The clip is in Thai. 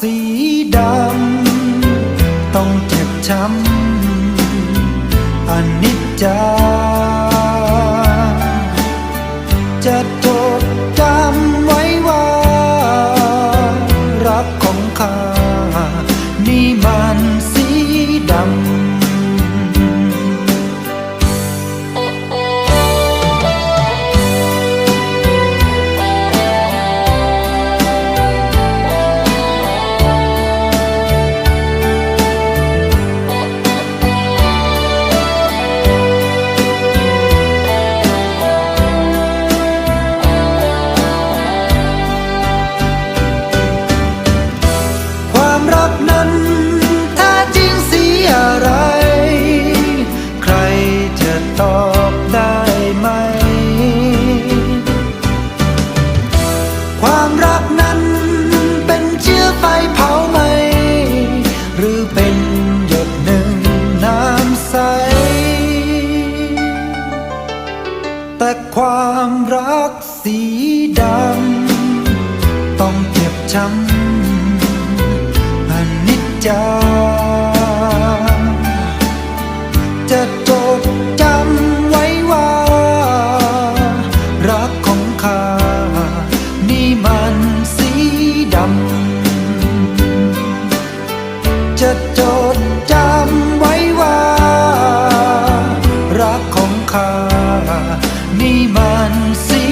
สีดำ ต้องเจ็บช้ำอนิจจา ความรักนั้นเป็นเชื้อไฟเผาไหม หรือเป็นหยดหนึ่งน้ำใส แต่ความรักสีดำต้องเก็บช้ำอนิจจา จะจดจำไว้ว่า รักของข้านี่มันสิ